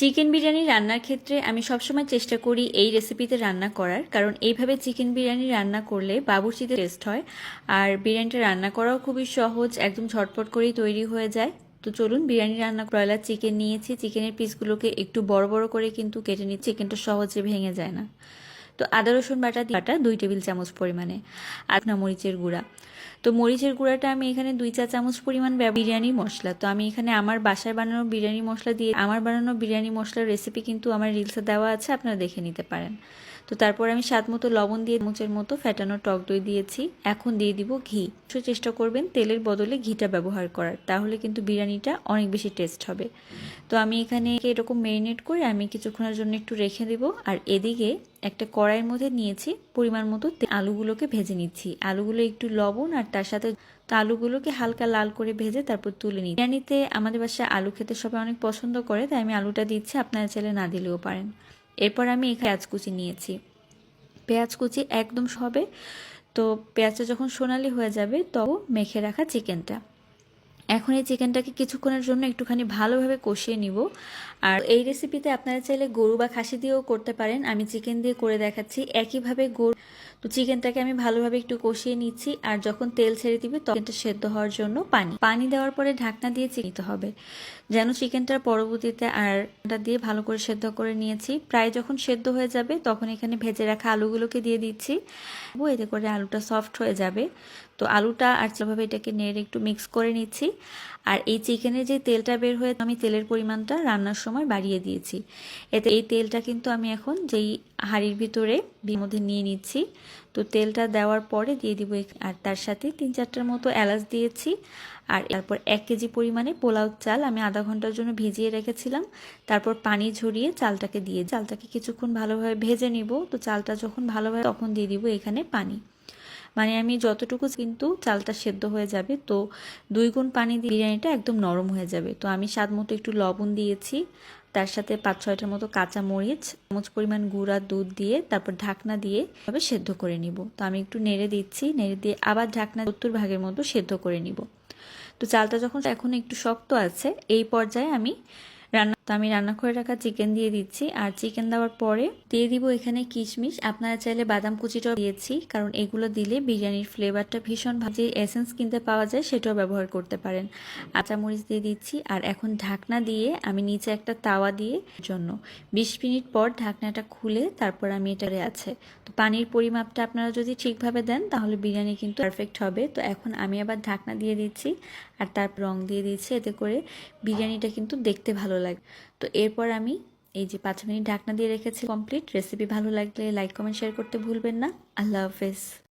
Chicken biryani রান্নার ক্ষেত্রে আমি সবসময় চেষ্টা করি এই রেসিপিতে রান্না করার, কারণ এইভাবে চিকেন বিরিয়ানি রান্না করলে বাবুর্চিতে টেস্ট হয়। আর বিরিয়ানিটা রান্না করাও খুবই সহজ, একদম ঝটপট করেই তৈরি হয়ে যায়। তো চলুন বিরিয়ানি রান্না ব্রয়লার চিকেন নিয়েছি। চিকেনের পিসগুলোকে একটু বড় বড় করে কিন্তু কেটে নিচ্ছি চিকেনটা সহজে ভেঙে যায় না। তো আদা, রসুন বাটা বাটা দুই টেবিল চামচ পরিমাণে, আর না মরিচের গুঁড়া। তো মরিচের গুঁড়াটা আমি এখানে দুই চা চামচ পরিমাণ বিরিয়ানি মশলা। তো আমি এখানে আমার বাসায় বানানো বিরিয়ানি মশলা দিয়ে আমার বানানো বিরিয়ানি মশলার রেসিপি কিন্তু আমার রিলসে দেওয়া আছে, আপনারা দেখে নিতে পারেন। তো তারপর আমি স্বাদ মতো লবণ দিয়ে চামচের মতো ফ্যাটানো টক দই দিয়েছি। এখন দিয়ে দিব ঘি। চেষ্টা করবেন তেলের বদলে ঘিটা ব্যবহার করার, তাহলে কিন্তু বিরিয়ানিটা অনেক বেশি টেস্ট হবে। তো আমি এখানে এরকম মেরিনেট করে আমি কিছুক্ষণের জন্য একটু রেখে দেব। আর এদিকে একটা কড়াইয়ের মধ্যে নিয়েছি পরিমাণ মতো আলুগুলোকে ভেজে নিচ্ছি। আলুগুলো একটু লবণ আর তার সাথে তো আলুগুলোকে হালকা লাল করে ভেজে তারপর তুলে নিই বিরিয়ানিতে আমাদের বাসায় আলু খেতে সবাই অনেক পছন্দ করে, তাই আমি আলুটা দিচ্ছি, আপনারা চাইলে না দিলেও পারেন। এরপর আমি এখানে পেঁয়াজ কুচি নিয়েছি। পেঁয়াজ কুচি একদম সবে, তো পেঁয়াজটা যখন সোনালি হয়ে যাবে তো মেখে রাখা চিকেনটা। এখন এই চিকেনটাকে কিছুক্ষণের জন্য একটুখানি ভালোভাবে কষিয়ে নিব। আর এই রেসিপিতে আপনারা চাইলে গরু বা খাসি দিয়েও করতে পারেন। আমি চিকেন দিয়ে করে দেখাচ্ছি। একইভাবে গরু তো চিকেনটাকে আমি ভালোভাবে একটু কষিয়ে নিচ্ছি, আর যখন তেল ছেড়ে দিবে তখনটা সেদ্ধ হওয়ার জন্য পানি। পানি দেওয়ার পরে ঢাকনা দিয়ে চিনিতে হবে। যেন চিকেনটার পরবর্তীতে আর দিয়ে ভালো করে সেদ্ধ করে নিয়েছি। প্রায় যখন সেদ্ধ হয়ে যাবে তখন এখানে ভেজে রাখা আলুগুলোকে দিয়ে দিচ্ছি। এতে করে আলুটা সফট হয়ে যাবে। তো আলুটা আর সেভাবে এটাকে নেড়ে একটু মিক্স করে নিচ্ছি। আর এই চিকেনের যে তেলটা বের হয়ে আমি তেলের পরিমাণটা রান্নার সময় বাড়িয়ে দিয়েছি। এতে এই তেলটা কিন্তু আমি এখন যেই হাঁড়ির ভিতরে মধ্যে নিয়ে নিচ্ছি, তো তেলটা দেওয়ার পরে দিয়ে দিব আর তার সাথে তিন চারটার মতো এলাচ দিয়েছি। আর তারপর এক কেজি পরিমাণে পোলাও চাল আমি আধা ঘণ্টার জন্য ভিজিয়ে রেখেছিলাম। তারপর পানি ঝরিয়ে চালটাকে দিয়ে চালটাকে কিছুক্ষণ ভালোভাবে ভেজে নিব। তো চালটা যখন ভালোভাবে তখন দিয়ে দিব এখানে পানি। মানে আমি যতটুকু কিন্তু চালটা সেদ্ধ হয়ে যাবে, তো দুই গুণ পানি দিয়ে বিরিয়ানিটা একদম নরম হয়ে যাবে। তো আমি স্বাদ মতো একটু লবণ দিয়েছি, তার সাথে পাঁচ ছয়টার মতো কাঁচা মরিচ, চামচ পরিমাণ গুঁড়া দুধ দিয়ে তারপর ঢাকনা দিয়ে এভাবে সেদ্ধ করে নিব। তো আমি একটু নেড়ে দিচ্ছি, নেড়ে দিয়ে আবার ঢাকনা সত্তর ভাগের মতো সেদ্ধ করে নিব। তো চালটা যখন এখন একটু শক্ত আছে, এই পর্যায়ে আমি রান্না তো আমি রান্না করে রাখা চিকেন দিয়ে দিচ্ছি। আর চিকেন দেওয়ার পরে দিয়ে দিব এখানে কিশমিশ। আপনারা চাইলে বাদাম কুচিটাও দিয়েছি, কারণ এগুলো দিলে বিরিয়ানির ফ্লেভারটা ভীষণ যে এসেন্স কিনতে পাওয়া যায় সেটাও ব্যবহার করতে পারেন। আচামরিচ দিয়ে দিচ্ছি, আর এখন ঢাকনা দিয়ে আমি নিচে একটা তাওয়া দিয়ে জন্য। বিশ মিনিট পর ঢাকনাটা খুলে তারপর আমি এটারে আছে তো পানির পরিমাপটা আপনারা যদি ঠিকভাবে দেন, তাহলে বিরিয়ানি কিন্তু পারফেক্ট হবে। তো এখন আমি আবার ঢাকনা দিয়ে দিচ্ছি, আর তারপর রং দিয়ে দিচ্ছি, এতে করে বিরিয়ানিটা কিন্তু দেখতে ভালো লাগে। তো এরপর আমি এই যে পাঁচ মিনিট ঢাকনা দিয়ে রেখেছি কমপ্লিট রেসিপি ভালো লাগলে লাইক কমেন্ট শেয়ার করতে ভুলবেন না। আল্লাহ হাফেজ।